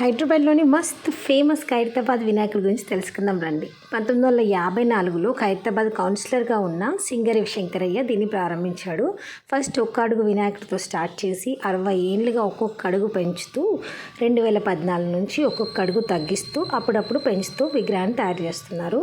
హైదరాబాద్లోని మస్త్ ఫేమస్ ఖైరతాబాద్ వినాయకుడి గురించి తెలుసుకుందాం రండి. పంతొమ్మిది వందల యాభై నాలుగులో ఖైరతాబాద్ కౌన్సిలర్గా ఉన్న సింగరి శంకరయ్య దీన్ని ప్రారంభించాడు. ఫస్ట్ ఒక్క అడుగు వినాయకుడితో స్టార్ట్ చేసి అరవై ఏళ్ళుగా ఒక్కొక్క అడుగు పెంచుతూ రెండు వేల పద్నాలుగు నుంచి ఒక్కొక్క అడుగు తగ్గిస్తూ అప్పుడప్పుడు పెంచుతూ విగ్రహాన్ని తయారు చేస్తున్నారు.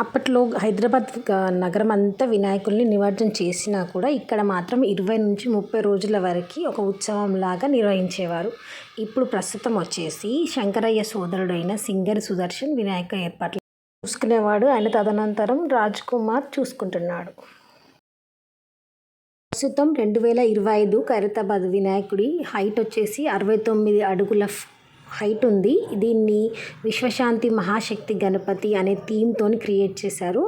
అప్పట్లో హైదరాబాద్ నగరం అంతా వినాయకుల్ని నిమజ్జనం చేసినా కూడా ఇక్కడ మాత్రం ఇరవై నుంచి ముప్పై రోజుల వరకు ఒక ఉత్సవం లాగా నిర్వహించేవారు. ఇప్పుడు ప్రస్తుతం వచ్చేసి శంకరయ్య సోదరుడైన సింగర్ సుదర్శన్ వినాయక ఏర్పాట్లు చూసుకునేవాడు. ఆయన తదనంతరం రాజ్ కుమార్ చూసుకుంటున్నాడు. ప్రస్తుతం రెండు వేల ఇరవై ఐదు ఖైరతాబాద్ వినాయకుడి హైట్ వచ్చేసి అరవై తొమ్మిది అడుగుల హైట్ ఉంది. దీన్ని విశ్వశాంతి మహాశక్తి గణపతి అనే థీమ్తో క్రియేట్ చేశారు.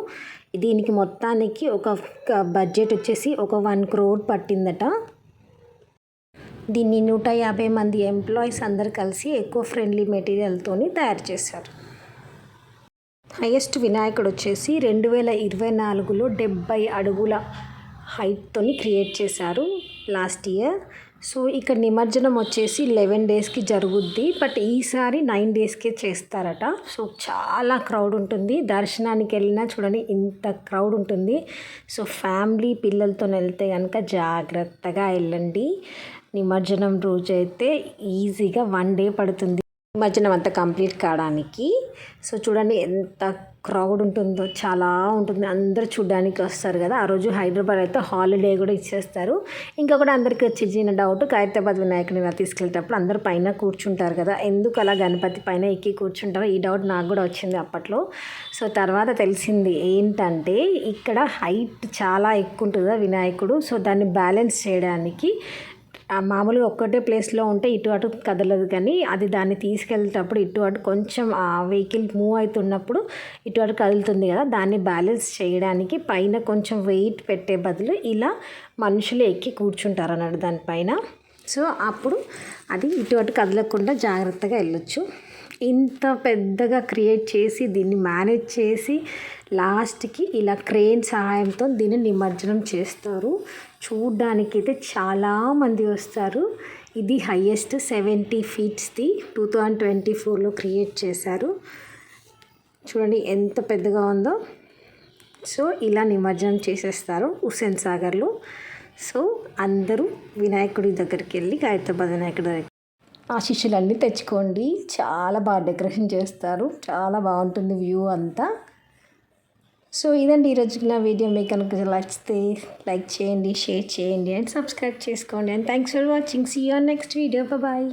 దీనికి మొత్తానికి ఒక బడ్జెట్ వచ్చేసి ఒక వన్ క్రోర్ పట్టిందట. దీన్ని నూట యాభై మంది ఎంప్లాయీస్ అందరు కలిసి ఎక్కువ ఫ్రెండ్లీ మెటీరియల్తోని తయారు చేశారు. హైయెస్ట్ వినాయకుడు వచ్చేసి రెండు వేల ఇరవై నాలుగులో డెబ్బై అడుగుల హైట్తోని క్రియేట్ చేశారు లాస్ట్ ఇయర్. సో ఇక్కడ నిమజ్జనం వచ్చేసి లెవెన్ డేస్కి జరుగుద్ది. బట్ ఈసారి నైన్ డేస్కే చేస్తారట. సో చాలా క్రౌడ్ ఉంటుంది. దర్శనానికి వెళ్ళినా చూడండి ఇంత క్రౌడ్ ఉంటుంది. సో ఫ్యామిలీ పిల్లలతో వెళ్తే కనుక జాగ్రత్తగా వెళ్ళండి. నిమజ్జనం రోజైతే ఈజీగా వన్ డే పడుతుంది. నిమజ్జనం అంతా కంప్లీట్ కావడానికి. సో చూడండి ఎంత క్రౌడ్ ఉంటుందో చాలా ఉంటుంది. అందరూ చూడడానికి వస్తారు కదా. ఆ రోజు హైదరాబాద్ అయితే హాలిడే కూడా ఇచ్చేస్తారు. ఇంకొకటి అందరికీ వచ్చే చిన్న డౌట్ ఖైరతాబాద్ వినాయకుని ఇలా తీసుకెళ్ళేటప్పుడు అందరూ పైన కూర్చుంటారు కదా. ఎందుకు అలా గణపతి పైన ఎక్కి కూర్చుంటారో ఈ డౌట్ నాకు కూడా వచ్చింది అప్పట్లో. సో తర్వాత తెలిసింది ఏంటంటే ఇక్కడ హైట్ చాలా ఎక్కువ ఉంటుంది వినాయకుడు? సో దాన్ని బ్యాలెన్స్ చేయడానికి మామూలుగా ఒక్కటే ప్లేస్లో ఉంటే ఇటు అటు కదలదు కానీ అది దాన్ని తీసుకెళ్ళేటప్పుడు ఇటు అటు కొంచెం ఆ వెహికల్ మూవ్ అవుతున్నప్పుడు ఇటు అటు కదులుతుంది కదా దాన్ని బ్యాలెన్స్ చేయడానికి పైన కొంచెం వెయిట్ పెట్టే బదులు ఇలా మనుషులు ఎక్కి కూర్చుంటారు అన్నాడు దానిపైన సో అప్పుడు అది ఇటు అటు కదలకుండా జాగ్రత్తగా వెళ్ళొచ్చు. ఇంత పెద్దగా క్రియేట్ చేసి దీన్ని మేనేజ్ చేసి లాస్ట్కి ఇలా క్రేన్ సహాయంతో దీన్ని నిమజ్జనం చేస్తారు. చూడ్డానికి అయితే చాలామంది వస్తారు. ఇది హయ్యెస్ట్ సెవెంటీ ఫీట్స్ది టూ థౌజండ్ ట్వంటీ ఫోర్లో క్రియేట్ చేశారు. చూడండి ఎంత పెద్దగా ఉందో. సో ఇలా నిమజ్జనం చేసేస్తారు హుస్సేన్ సాగర్లో. సో అందరూ వినాయకుడి దగ్గరికి వెళ్ళి హైదరాబాద్ వినాయకుడి దగ్గర ఆశీస్సులన్నీ తెచ్చుకోండి. చాలా బాగా డెకరేషన్ చేస్తారు. చాలా బాగుంటుంది వ్యూ అంతా. సో ఇదండి ఈరోజుకి నా వీడియో. మీకు కనుక నచ్చితే లైక్ చేయండి షేర్ చేయండి అండ్ సబ్స్క్రైబ్ చేసుకోండి. And thanks for watching. See on next video bye